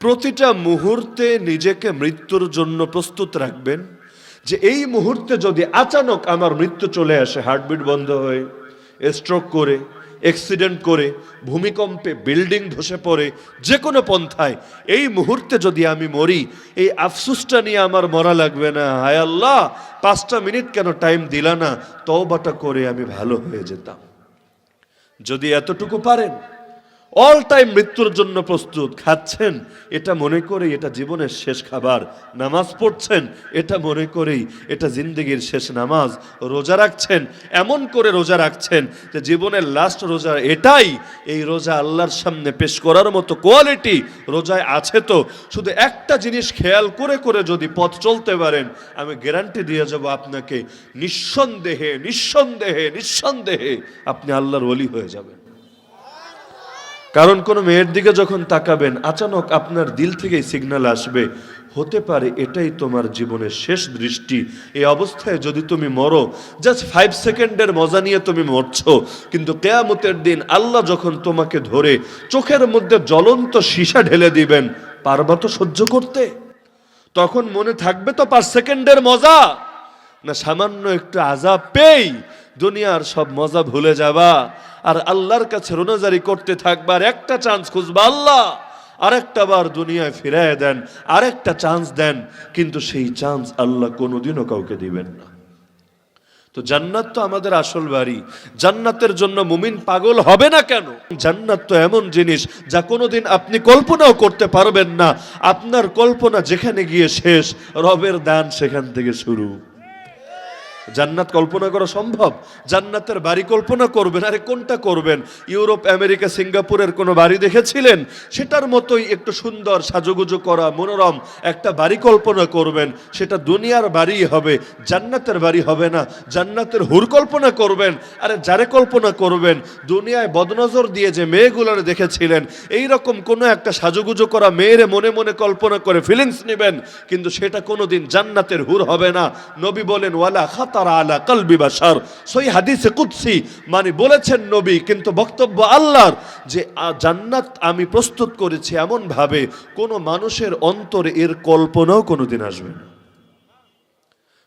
প্রতিটা মুহূর্তে নিজেকে মৃত্যুর জন্য প্রস্তুত রাখবেন যে এই মুহূর্তে যদি আচানক আমার মৃত্যু চলে আসে হার্টবিট বন্ধ হয়ে স্ট্রোক করে অ্যাক্সিডেন্ট করে, ভূমিকম্পে বিল্ডিং ধসে পড়ে, যে কোনো পন্থায়, এই মুহূর্তে যদি আমি মরি, এই আফসুসটা নিয়ে আমার মরা লাগবে না। হায় আল্লাহ, পাঁচটা মিনিট কেন টাইম দিলা না? তওবাটা করে আমি ভালো হয়ে যেতাম। যদি এতটুকু পারেন অল টাইম মৃত্যুর জন্য প্রস্তুত। খাচ্ছেন, এটা মনে করেই এটা জীবনের শেষ খাবার। নামাজ পড়ছেন, এটা মনে করেই এটা জিন্দগির শেষ নামাজ। রোজা রাখছেন, এমন করে রোজা রাখছেন যে জীবনের লাস্ট রোজা এটাই। এই রোজা আল্লাহর সামনে পেশ করার মতো কোয়ালিটি রোজায় আছে তো। শুধু একটা জিনিস খেয়াল করে করে যদি পথ চলতে পারেন, আমি গ্যারান্টি দিয়ে যাব আপনাকে, নিঃসন্দেহে নিঃসন্দেহে নিঃসন্দেহে আপনি আল্লাহর অলি হয়ে যাবেন। কারণ কোনো মেয়ের দিকে যখন তাকাবেন, আচানক আপনার দিল থেকেই সিগন্যাল আসবে। হতে পারে এটাই তোমার জীবনের শেষ দৃষ্টি। এই অবস্থায় যদি তুমি মরো জাস্ট ফাইভ সেকেন্ডের মজা নিয়ে তুমি মরছো। কিন্তু কেয়ামতের দিন আল্লাহ যখন তোমাকে ধরে, চোখের মধ্যে জ্বলন্ত সীসা ঢেলে দিবেন, পারবা তো সহ্য করতে? তখন মনে থাকবে তো পাঁচ সেকেন্ডের মজা। না, সামান্য একটু আজাব পেই, দুনিয়ার সব মজা ভুলে যাবা। আর আল্লাহর কাছে রোনাজারি করতে থাকবার একটা চান্স খুঁজবা আল্লাহ। আরেকটা বার দুনিয়ায় ফিরায় দেন, আরেকটা চান্স দেন, কিন্তু সেই চান্স আল্লাহ কোনোদিনও কাউকে দিবেন না। তো জান্নাত তো আমাদের আসল বাড়ি। জান্নাতের জন্য মুমিন পাগল হবে না কেন? জান্নাত তো এমন জিনিস যা কোনোদিন আপনি কল্পনাও করতে পারবেন না। আপনার কল্পনা যেখানে গিয়ে শেষ, রবের দান সেখান থেকে শুরু। জান্নাত কল্পনা করা সম্ভব? জান্নাতের বাড়ি কল্পনা করবেন, আরে কোনটা করবেন? ইউরোপ, আমেরিকা, সিঙ্গাপুরের কোনো বাড়ি দেখেছিলেন? সেটার মতোই একটু সুন্দর সাজুগুজু করা, মনোরম একটা বাড়ি কল্পনা করবেন। সেটা দুনিয়ার বাড়ি হবে, জান্নাতের বাড়ি হবে না। জান্নাতের হুর কল্পনা করবেন, আরে যারে কল্পনা করবেন, দুনিয়ায় বদনজর দিয়ে যে মেয়েগুলোর দেখেছিলেন এই রকম কোনো একটা সাজুগুজু করা মেয়েরে মনে মনে কল্পনা করে ফিলিংস নেবেন, কিন্তু সেটা কোনোদিন জান্নাতের হুর হবে না। নবী বলেন, ওয়ালা আলা কলবি বাসার সই হাদিসে কুৎসি মানে বলেছেন নবী, কিন্তু বক্তব্য আল্লাহর যে জান্নাত আমি প্রস্তুত করেছি এমনভাবে কোনো মানুষের অন্তরে এর কল্পনাও কোনোদিন আসবে না।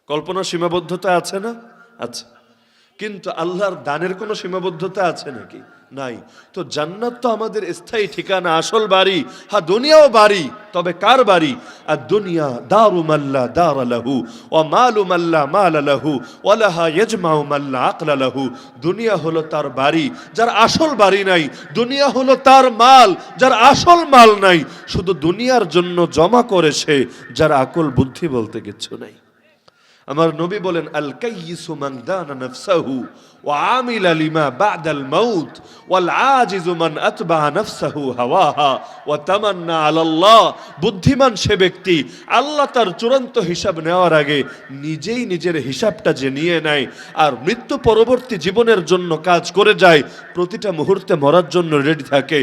কল্পনা সীমাবদ্ধতা আছে না? আচ্ছা কিন্তু আল্লাহর দানের কোনো সীমাবদ্ধতা আছে নাকি? নাই। তো জান্নাত তো আমাদের স্থায়ী ঠিকানা, আসল বাড়ি। হা দুনিয়াও বাড়ি, তবে কার বাড়ি? আর দুনিয়া, দারু মাল্লা, দার লাহু ও মালু মাল্লা, মাল লাহু ওলাহা ইজমাউ মাল্লা, আকলা লাহু। দুনিয়া হলো তার বাড়ি, যার আসল বাড়ি নাই। দুনিয়া হলো তার মাল, যার আসল মাল নাই। শুধু দুনিয়ার জন্য জমা করেছে, যার আকল বুদ্ধি বলতে কিচ্ছু নাই। আমার নবী বলেন আল কাইয়িসু মান দানা নাফসাহু ওয়া আমিলা লিমা বাদাল মাউত ওয়াল আজিজু মান আতবা নাফসাহু হাওয়াহা ওয়া তামান্না আলাল্লাহ। বুদ্ধিমান সে ব্যক্তি আল্লাহ তার চূড়ান্ত হিসাব নেওয়ার আগে নিজেই নিজের হিসাবটা যে নিয়ে নেয় আর মৃত্যু পরবর্তী জীবনের জন্য কাজ করে যায়, প্রতিটা মুহূর্তে মরার জন্য রেডি থাকে।